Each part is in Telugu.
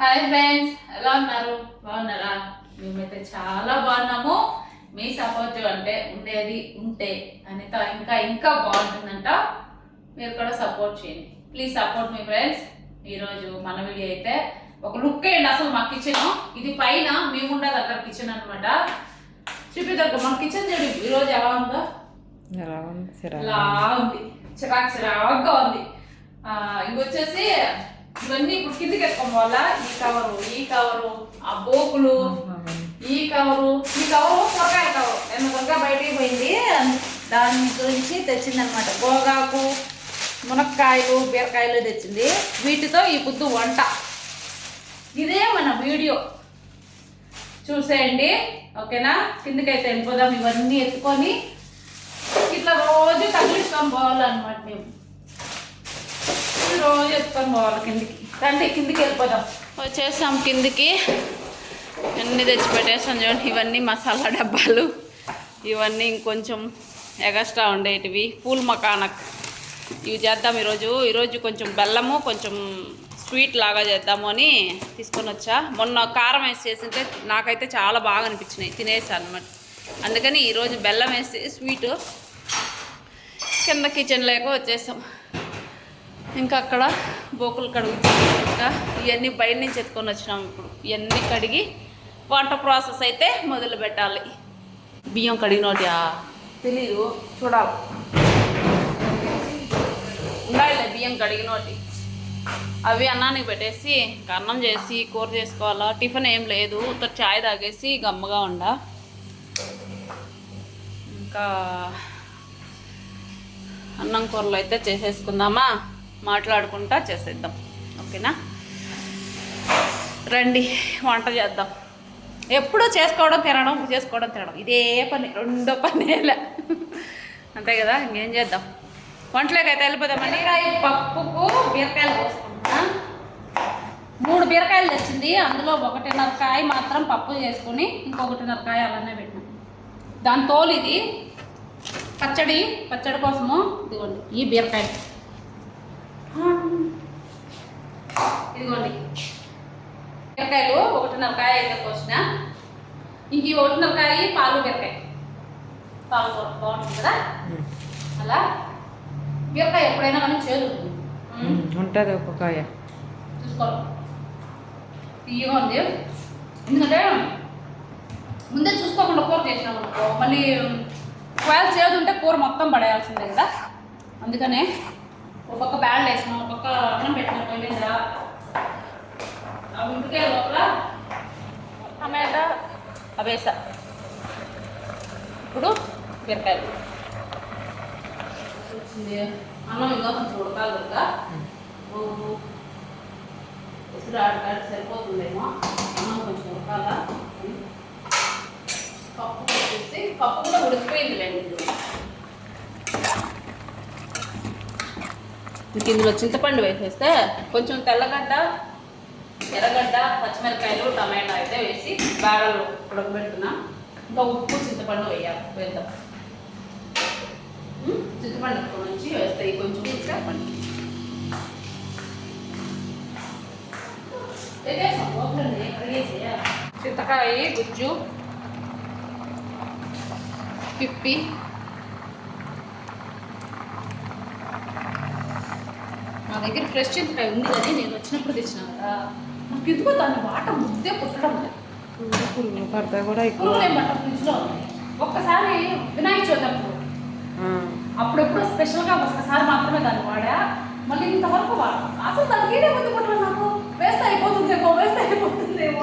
హాయ్ ఫ్రెండ్స్ ఎలా ఉన్నారు? బాగున్నారా? మేమైతే చాలా బాగున్నాము. మీ సపోర్ట్ అంటే ఉండేది ఉంటే అనిత ఇంకా ఇంకా బాగుంటుందంట. మీరు కూడా సపోర్ట్ చేయండి. ప్లీజ్ సపోర్ట్ మీ ఫ్రెండ్స్ ఈరోజు మన వీడియో అయితే ఒక లుక్ వేయండి. అసలు మా కిచెన్ ఇది పైన మేము ఉండదు అక్కడ కిచెన్ అనమాట చూపిద్దరు మన కిచెన్ చూడు ఈరోజు ఎలా ఉందో? ఎలా ఉంది? చిరాకు చిరాకుగా ఉంది. వచ్చేసి ఇవన్నీ ఇప్పుడు కిందకి ఎత్తుకోవాలా ఈ కవరు ఈ కవరు ఆ బోకులు ఈ కవరు ఈ కవరు కూరగాయల కవరు నేను కూరగాయ బయటికి పోయింది? దాని గురించి తెచ్చిందనమాట. గోగాకు మునక్కాయలు బీరకాయలు తెచ్చింది. వీటితో ఈ పొద్దు వంట. ఇదే మన వీడియో? చూసేయండి. ఓకేనా? కిందకైతే వెళ్ళిపోదాం. ఇవన్నీ ఎత్తుకొని ఇట్లా రోజు తగిలించుకొని పోవాలన్నమాట మేము. రోజు ఎత్తుకొని పోవాలి కిందికి. రండి కిందికి వెళ్ళిపోదాం. వచ్చేసాం కిందికి. అన్నీ తెచ్చి పెట్టేసాం చూడండి ఇవన్నీ మసాలా డబ్బాలు. ఇవన్నీ ఇంకొంచెం ఎగస్ట్రా ఉండేటివి. పూల్ మకానక్. ఇవి చేద్దాం ఈరోజు. ఈరోజు కొంచెం బెల్లము కొంచెం స్వీట్ లాగా చేద్దాము అని తీసుకొని వచ్చా. మొన్న కారం వేసి చేసింటే నాకైతే చాలా బాగా అనిపించినాయి. తినేసాను అనమాట అందుకని ఈరోజు బెల్లం వేసి స్వీటు కింద కిచెన్ లేక వచ్చేసాం. ఇంకా అక్కడ బోకులు కడుగుతాం. ఇంకా ఇవన్నీ బయట నుంచి ఎత్తుకొని వచ్చినాం ఇప్పుడు. ఇవన్నీ కడిగి వంట ప్రాసెస్ అయితే మొదలు పెట్టాలి. బియ్యం కడిగినోటియా తెలీదు చూడాలి. ఉండాలి బియ్యం కడిగినోటి. అవి అన్నానికి పెట్టేసి ఇంకా అన్నం చేసి కూర చేసుకోవాలా? టిఫిన్ ఏం లేదు. ఉత్తర చాయ్ తాగేసి గమ్మగా ఉండ. ఇంకా అన్నం కూరలు అయితే చేసేసుకుందామా? మాట్లాడుకుంటా చేసేద్దాం. ఓకేనా? రండి వంట చేద్దాం. ఎప్పుడూ చేసుకోవడం తినడం చేసుకోవడం తినడం. ఇదే పని రెండో పనేలే. అంతే కదా ఇంకేం చేద్దాం? వంటలోకైతే వెళ్ళిపోదామండి. రాయి పప్పుకు బీరకాయలు పోసుకుంటున్నా మూడు బీరకాయలు తెచ్చింది. అందులో ఒకటిన్నర కాయ మాత్రం పప్పు చేసుకుని ఇంకొకటిన్నర కాయ అలానే పెట్టినాం. దాని తోలు ఇది. పచ్చడి పచ్చడి కోసము ఇదిగోండి ఈ బీరకాయ. ఇదిగోండి. బీరకాయలు ఒకటిన్నర కాయ అయితే కోసిన. ఇంక ఈ ఒకటిన్నర కాయ పాలు బీరకాయ పాలు కూర బాగుంటుంది కదా? అలా? బీరకాయ ఎప్పుడైనా కానీ చేదు. ఉంటుంది ఒక కాయ. చూసుకోవాలి తీయగా ఉంది. ఎందుకంటే ముందే చూసుకోకుండా కూర చేసినాం అనుకో మళ్ళీ ఒకవేళ చేదు ఉంటే కూర మొత్తం పడేయాల్సిందే కదా? అందుకనే ఒక పక్క బ్యాండ్ వేసినాం ఒక పక్క అన్నం పెట్టినాం పొయ్యి మీద అవి ఉడికే లోపల టమాటా అవేసా. ఇప్పుడు బీరకాయలు. వచ్చింది. అన్నం ఇంకా కొంచెం ఉడకాలి కదా. ఓహో ఎసురు ఆడకాడ సరిపోతుందేమో. అన్నం కొంచెం ఉడకాలా? పప్పు వచ్చేసి పప్పు కూడా ఉడికిపోయిందిలేండి ఇది ఇంక ఇందులో చింతపండు వేసేస్తే కొంచెం తెల్లగడ్డ ఎర్రగడ్డ పచ్చిమిరకాయలు టమాటా అయితే వేసి బాగా ఉడకబెడుతున్నాం. ఇంకా ఉప్పు చింతపండు వేయాలి. వేద్దాం. చింతపండు ఎక్కువ నుంచి వేస్తాయి కొంచెం చింతపండు. చింతకాయ గుజ్జు పిప్పి దగ్గర ఫ్రెష్ చింతకాయ ఉంది కానీ నేను వచ్చినప్పుడు తెచ్చిన. నాకు ఎందుకో దాన్ని వాట ముద్దే పుట్టడం పురుగులు పడతాయి కూడా ఎక్కువ. ఫ్రిడ్జ్లో ఒక్కసారి వినాయక చవితి అప్పుడు. ఆ, అప్పుడెప్పుడు స్పెషల్గా ఒక్కసారి మాత్రమే దాన్ని వాడా. మళ్ళీ ఇంతవరకు వాడా అసలు దానికి ఏడే ముందు పుట్టడం నాకు. వేస్తే అయిపోతుందేమో వేస్తే అయిపోతుందేమో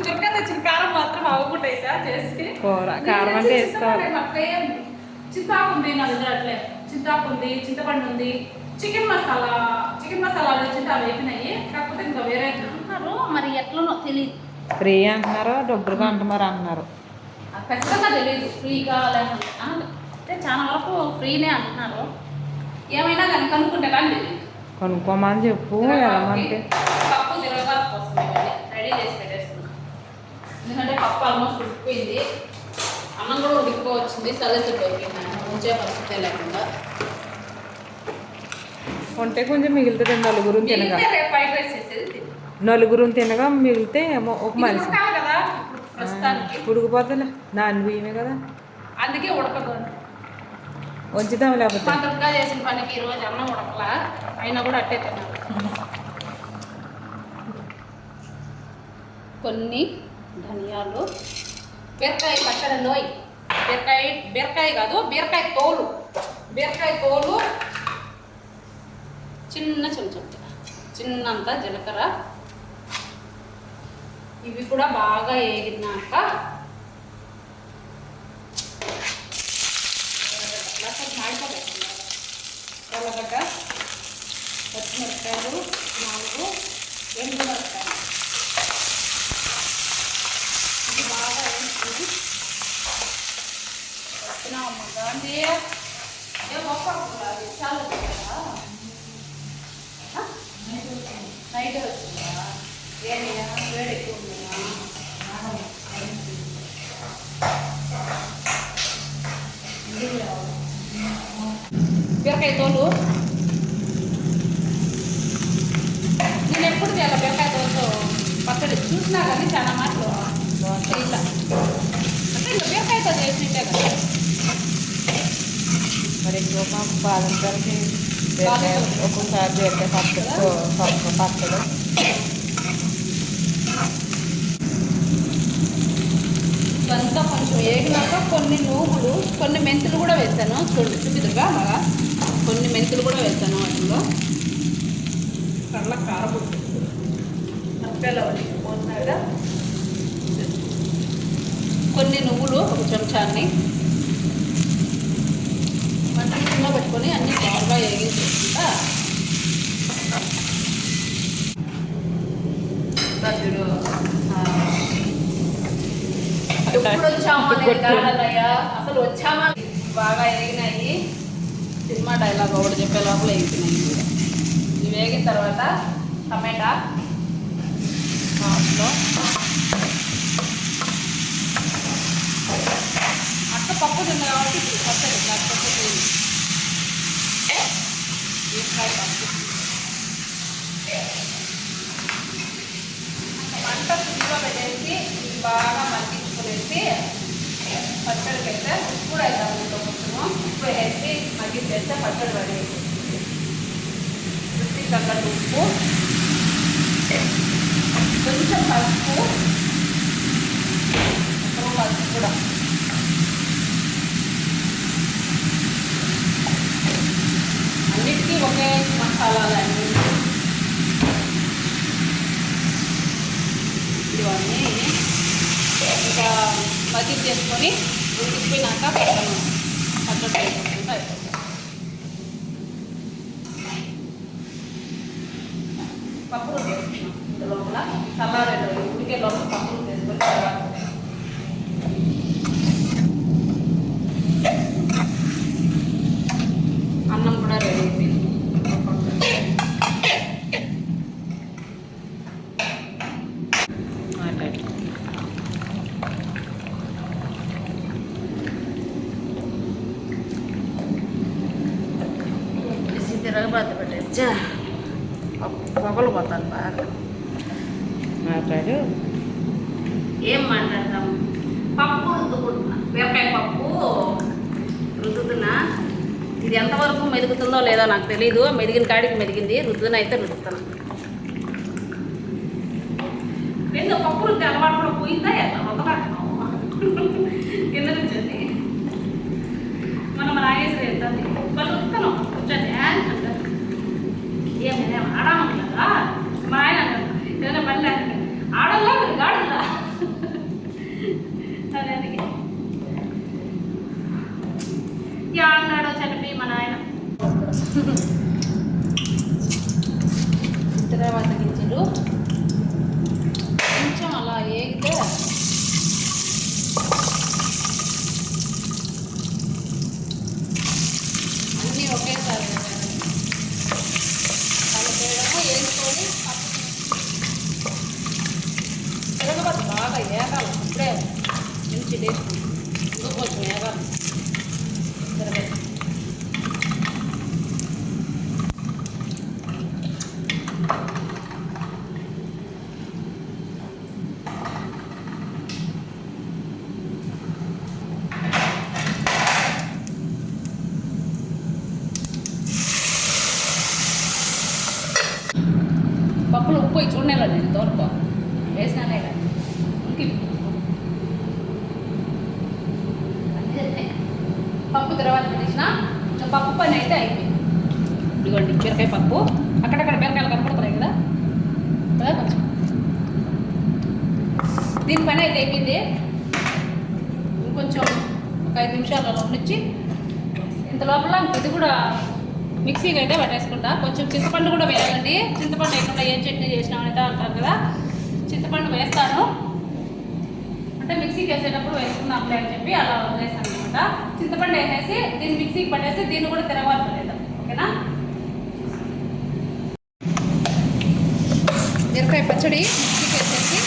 చురుగ్గా తెచ్చిన కారం మాత్రం అవ్వకుండా చేసి. కూర అంటే వేసుకోవాలి చింతాకు ఉంది నా దగ్గర అట్లే చింతాకు ఉంది చింతపండు ఉంది చికెన్ మసాలా చికెన్ మసాలా వచ్చింది అవి అయిపోయినాయి. కాకపోతే ఇంకా వేరే అంటున్నారు. మరి ఎట్లనో తెలియదు ఫ్రీ అంటున్నారు డబ్బులు అంటున్నారు అంటున్నారు. అది ఖచ్చితంగా తెలియదు ఫ్రీగా లేకపోతే అంటే చాలా వరకు ఫ్రీనే అంటున్నారు. ఏమైనా కానీ కనుక్కుంటే కానీ తెలియదు కొనుక్కోమని చెప్పు వెళ్ళమంటే పప్పు తిరగబాతు కోసం రెడీ చేసి పెట్టేస్తున్నాం. ఎందుకంటే పప్పు ఆల్మోస్ట్ ఉడికిపోయింది. అన్నం కూడా ఉడికిపోవచ్చింది. అయిపోయింది ఉంచే పరిస్థితే లేకుండా. ఉంటే కొంచెం మిగులుతుంది. నలుగురు తినగా. నలుగురు తినగా మిగిలితే ఏమో ఒక మనిషి. ఉడికిపోతుందిలే నాన్న బియ్యమే కదా. అందుకే ఉడకదు ఉంచుదాం లేకపోతే. చేసిన పనికి ఈరోజు అన్నం ఉడకలా. అయినా కూడా అట్టే తిన్నాను కొన్ని ధనియాలు బీరకాయ పచ్చడి నోయి. బీరకాయ బీరకాయ కాదు బీరకాయ తోలు. బీరకాయ తోలు చిన్న చెంచా. చిన్నంత జీలకర్ర. ఇవి కూడా బాగా వేగినాక ఎర్రగడ్డ పచ్చిమిరపకాయలు నాలుగు ఎండు మిరపకాయలు ఇది బాగా వేసుకుని వచ్చినాము గాంధీ ఏ గొప్ప అది చాలా వచ్చిందా నైట్ వచ్చిందా ఏమైనా వేడి ఎక్కువ బీరకాయ తోలు నేను ఎప్పుడు చేయాలి బీరకాయ తోలుతో పచ్చడి చూసినా కానీ చాలా మాటలు ఇట్లా అంటే ఇంకా బీరకాయతో చేసింటే కదా మరి ఎక్కువ మా బాదం ఒక్కొక్కసారి బీరకాయ పచ్చడి పప్పు పచ్చడి ఇదంతా కొంచెం వేగినాక కొన్ని నువ్వులు కొన్ని మెంతులు కూడా వేసాను. చూడు చూపిదుగా బాగా కొన్ని మెంతులు కూడా వేసాను వాటిలో కళ్ళ కారం మిరపకాయలు కొన్ని నువ్వులు ఒక చెంచాన్ని. పెట్టుకొని అన్ని బాగా వేగించుకుంటా ఎప్పుడు వచ్చామా అసలు వచ్చామా? బాగా వేగినాయి సినిమా డైలాగ్ ఒకటి చెప్పే లోపల వేగినాయి ఇవి వేగిన తర్వాత టమాటా లాస్ట్లో అక్క పప్పు తిన్న కాబట్టి ఇప్పుడు పచ్చడి లేకపోతే పోయింది. బీరకాయ పప్పు మంట సిమ్లో పెట్టేసి బాగా మగ్గించుకునేసి పచ్చడి పెడితే ఉప్పుడు అవుతాం ఇంట్లో కొంచెము ఉప్పు వేసి మగ్గించేస్తే పచ్చడి పడేసి రుచి తగ్గట్టు ఉప్పు. కొంచెం పసుపు. పసుపు కూడా అన్నిటికీ ఒకే మసాలాలన్నీ ఇవన్నీ ఇంకా మజ్జిగ చేసుకొని ఉడికిపోయినాక పెట్టాము పచ్చడి అయిపోతుంది పప్పు రుద్ద వేసుకున్నాం ఇంత లోపల చల్లారే ఉడికే లోపల పప్పు రుద్ద వేసుకొని తర్వాత అన్నం కూడా రెడీ అయిపోయింది మాట్లాడి తిరగబాత పెట్టచ్చా పొగలు పోతాను బాగా మాట్లాడు ఏం మాట్లాడదాం పప్పు రుద్దుకుంటున్నా బీరకాయ పప్పు రుద్దుతున్నా ఇది ఎంతవరకు మెదుగుతుందో లేదో నాకు తెలీదు. మెదిగిన కాడికి మెదిగింది. రుద్దున అయితే రుద్దుతున్నా రెండు పప్పు రుద్ది అలవాటు కూడా పోయిందా కింద నుంచి మనం నాగేశ్వరి వెళ్తుంది వాళ్ళు రుద్దుతున్నాం కూర్చొని అంటారు. ఏమైనా ఆడామట్లేదా మా ఆయన అంటారు, ఏదైనా పని లేక ఆడల్లా మీరు గాడల్లా? అదే అందుకే అన్నాడో చనిపోయి మా నాయన తర్వాత గింజలు కొంచెం అలా ఏగితే అన్నీ ఒకేసారి వేయాలి. కలిపేయడము వేసుకొని తిరగబడి బాగా ఏగాలి అప్పుడే మంచి టేస్ట్ ఇంకా కొంచెం ఏగాలి తిరగబడి పప్పులు ఉప్పు పోయి చూడనేలా నేను ఇంతవరకు వేసినానే కానీ ఇంక అన్నీ తిన్నాయి. పప్పు తర్వాత పెట్టేసిన ఇంకా పప్పు పని అయితే అయిపోయింది ఇదిగోండి బీరకాయ పప్పు అక్కడక్కడ బీరకాయలు కనపడుతున్నాయి కదా? కదా కొంచెం. దీని పని అయితే అయిపోయింది. ఇంకొంచెం ఒక ఐదు నిమిషాలు అలా ఉండిచ్చి ఇంత లోపల ఇది కూడా మిక్సీకి అయితే పట్టేసుకుంటా. కొంచెం చింతపండు కూడా వేయాలండి. చింతపండు వేయకుండా ఏం చట్నీ చేసినామనేది అంటారు కదా? చింతపండు వేస్తాను. అంటే మిక్సీకి వేసేటప్పుడు వేసుకుందాంలే అని చెప్పి అలా వదిలేసాను అనమాట. చింతపండు వేసేసి దీన్ని మిక్సీకి పట్టేసి దీన్ని కూడా తిరగబడలేదు ఓకేనా? మిరపకాయ పచ్చడి మిక్సీకి వేసేసి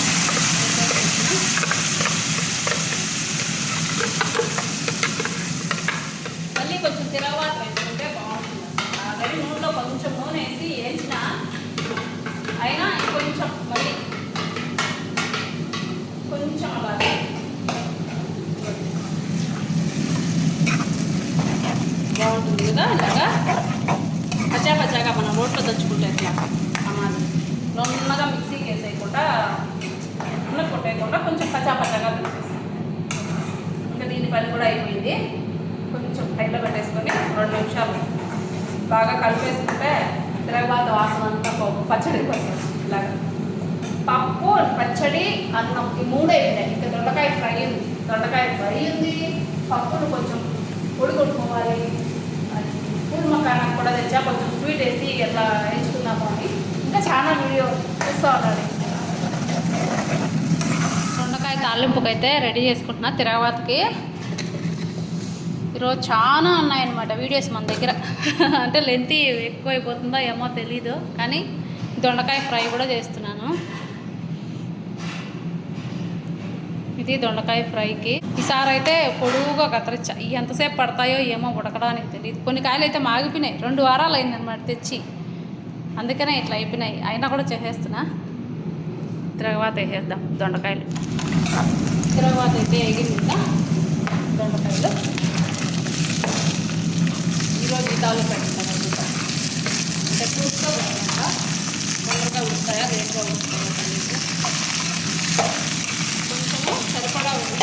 మళ్ళీ కొంచెం తిరగబాటు వేసుకుంటే బాగుంటుంది ఆల్రెడీ నూనెలో కొంచెం నూనె వేసి వేయించిన అయినా ఇంకొంచెం మళ్ళీ కొంచెం అలాగే బాగుంటుంది కదా ఇలాగా పచ్చా పచ్చాగా మనం రోట్లో దంచుకుంటే ఎట్లా ఆ మాదిరి నున్నగా మిక్సీకి వేసేయకుండా నున్న కొట్టేయకుండా కొంచెం పచ్చా పచ్చాగా ఇంకా దీని పని కూడా అయిపోయింది. కొంచెం టైట్లో పెట్టేసుకొని రెండు నిమిషాలు బాగా కలిపేసుకుంటే తిరగబాత వాసన అంతా పప్పు పచ్చడి పడుతుంది ఇలాగా. పప్పు పచ్చడి అన్నం ఈ మూడే ఉన్నాయి ఇంకా దొండకాయ ఫ్రై ఉంది. దొండకాయ ఫ్రై ఉంది. పప్పును కొంచెం ఉడకొట్టుకోవాలి పూర్మకాయకు కూడా తెచ్చా కొంచెం స్వీట్ వేసి ఎట్లా వేయించుకుందాము అని. ఇంకా చాలా వీడియో చూస్తూ ఉండాలి దొండకాయ తాలింపుకైతే రెడీ చేసుకుంటున్నా. తిరగవాతకి ఈరోజు చాలా ఉన్నాయన్నమాట వీడియోస్ మన దగ్గర. అంటే లెంత్ ఎక్కువ అయిపోతుందో ఏమో తెలీదు కానీ దొండకాయ ఫ్రై కూడా చేస్తున్నాను. ఇది దొండకాయ ఫ్రైకి. ఈసారి అయితే పొడువుగా కత్తిరించా ఎంతసేపు పడతాయో ఏమో ఉడకడానికి తెలియదు కొన్ని కాయలు అయితే మాగిపోయినాయి. రెండు వారాలు అయిందనమాట తెచ్చి. అందుకనే ఇట్లా అయిపోయినాయి. అయినా కూడా చేసేస్తున్నా. తర్వాత వేసేద్దాం దొండకాయలు. తర్వాత అయితే ఎగిరింది దొండకాయలు. ఈరోజు ఈ తాలు అంటే పూర్తిగా పెట్టినాక తొందరగా ఉడుతాయా రేట్గా ఉడుతాయా కొంచెము సరిపడా ఉంది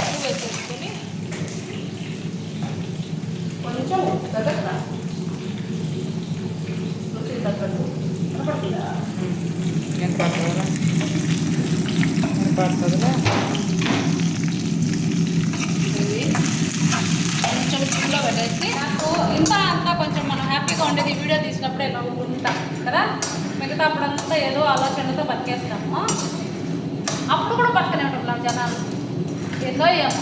పడుతుందా ఇది కొంచెం పెట్టేసి నాకు ఇంత అంతా కొంచెం మనం హ్యాపీగా ఉండేది వీడియో తీసినప్పుడే నవ్వుకుంటా కదా? మిగతా అప్పుడంతా ఏదో ఆలోచనతో బతికేస్తాము అప్పుడు కూడా పక్కనే ఉంటాం జనాలు. ఏదో ఏమో.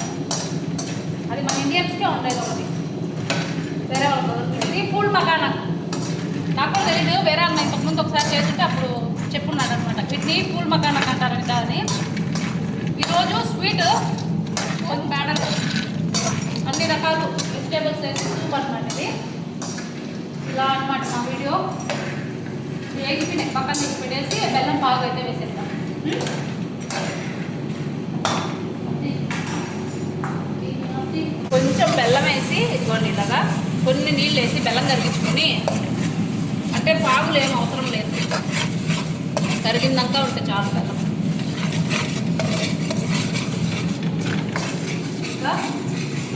అది మన ఇండియన్స్కే ఉండేది ఒకటి. వేరే వాళ్ళకి ఫుల్ మకానా నాకు. కూడా తెలియదు వేరే అన్న ఇంతకుముందు ఒకసారి చేస్తుంటే అప్పుడు చెప్పున్నాడు అనమాట వీటిని ఫుల్ మకానా అంటారంట అని. ఈరోజు స్వీట్ ఒక బ్యాటర్. అన్ని రకాలు వెజిటేబుల్స్ వేసి సూప్ అనమాట ఇది. ఇలా అనమాట మా వీడియో. వేగిపోయి పక్కన తీసి పెట్టేసి బెల్లం పాలు అయితే వేసేద్దాం. కొంచెం బెల్లం వేసి ఇదిగోండి ఇలాగా కొన్ని నీళ్ళు వేసి బెల్లం కరిగించుకొని అంటే పాగులు ఏం అవసరం లేదు. కరిగిందంతా ఉంటే చాలు బెల్లం. మసాలా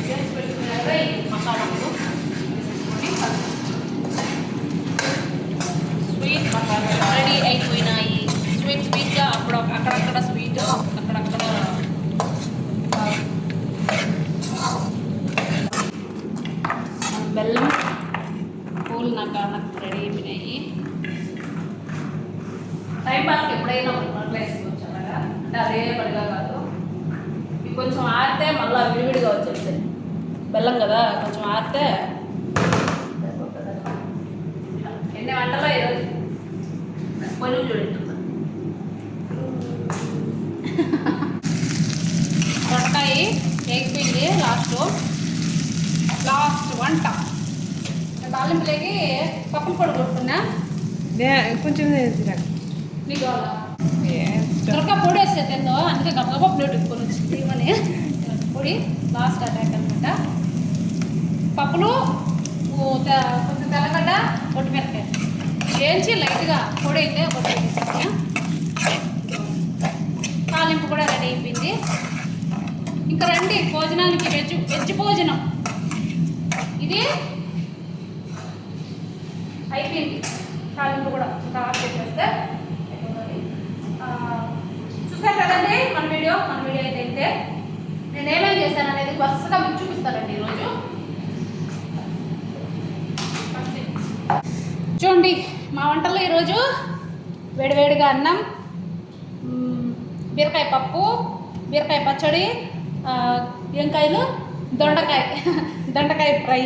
చేసి పెట్టుకున్నాక ఈ మసాలాలు వేసేసుకొని స్వీట్ మసాలా రెడీ అయిపోయినాయి స్వీట్ స్వీట్గా అప్పుడు అక్కడక్కడ స్వీట్ అక్కడక్కడ బెల్లం పూలు నాకు నాకు రెడీ అయిపోయినాయి టైం పాస్కి ఎప్పుడైనా ఒక నోట్లో వేసుకోవచ్చు అలాగా అంటే అదే పడిగా కాదు ఇవి కొంచెం ఆరితే మళ్ళీ విడివిడిగా వచ్చేస్తాయి బెల్లం కదా కొంచెం ఆరితే ఎన్ని వంటలో ఈరోజు పొనుగు చూడండి వంకాయ ఎగిపోయింది లాస్ట్ లాస్ట్ వంట తాలింపులకి పప్పుల పొడి కొట్టుకున్నా కొంచెం నీకు త్వరగా పొడి వేస్తే తిందో? అందుకే గబగబా ప్లేట్ ఎత్తుకొని వచ్చింది ఇవని పొడి లాస్ట్ అటాక్ అనమాట పప్పులు కొంచెం తెల్లగడ్డ పొట్టిమిరకాయ వేయించి లైట్గా పొడి అయితే పొడి తాలింపు కూడా రెడీ అయిపోయింది. ఇంకా రండి భోజనానికి వెజ్ వెజ్ భోజనం. ఇది అయిపోయింది. తాలింపు కూడా ఇంకా చేసేస్తే అయిపోతుంది. చూసారు కదండి మన వీడియో? మన వీడియో అయితే నేను ఏమేమి చేశాను అనేది వరుసగా మీకు చూపిస్తానండి ఈరోజు. చూడండి మా వంటల్లో ఈరోజు వేడివేడిగా అన్నం బీరకాయ పప్పు బీరకాయ పచ్చడి ఆ, ఎంకాయలు దొండకాయ దొండకాయ ఫ్రై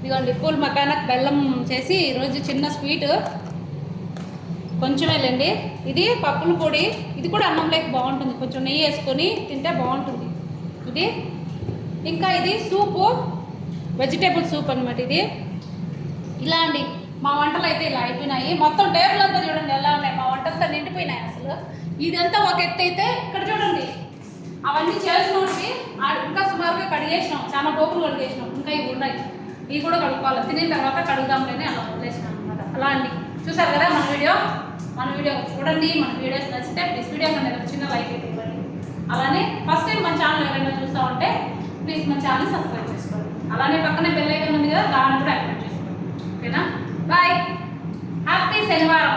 ఇదిగోండి పూల్ మకానక్ బెల్లం చేసి ఈరోజు చిన్న స్వీట్ కొంచెమే లేండి ఇది పప్పుల పొడి. ఇది కూడా అన్నం లేక బాగుంటుంది. కొంచెం నెయ్యి వేసుకొని తింటే బాగుంటుంది. ఇది. ఇంకా ఇది సూపు. వెజిటేబుల్ సూప్ అనమాట ఇది. ఇలా అండి మా వంటలు అయితే ఇలా అయిపోయినాయి. మొత్తం టేబుల్ అంతా చూడండి ఎలా ఉన్నాయి. మా వంటలతో నిండిపోయినాయి అసలు. ఇదంతా ఒక ఎత్తు అయితే ఇక్కడ చూడండి. అవన్నీ చేసినోటి ఇంకా సుమారుగా కడిగేసినాం. చాలా గోపులు కడిగేసినాం. ఇంకా ఇవి ఉన్నాయి. ఇవి కూడా కడుక్కోవాలి. తినిన తర్వాత కడుగుదాంలోనే అలా వదిలేసాను అనమాట అలా అండి. చూసారు కదా మన వీడియో? మన వీడియో చూడండి. మన వీడియోస్ నచ్చితే ప్లీజ్ వీడియో అనేది చిన్న లైక్ అయితే ఇవ్వండి. అలానే ఫస్ట్ టైం మన ఛానల్ ఎవరైనా చూస్తూ ఉంటే ప్లీజ్ మన ఛానల్ సబ్స్క్రైబ్ చేసుకోండి. అలానే పక్కనే బెల్ ఐకన్ ఉంది కదా దాన్ని కూడా యాక్టివేట్ చేసుకోండి. ఓకేనా? బాయ్ హ్యాపీ శనివారం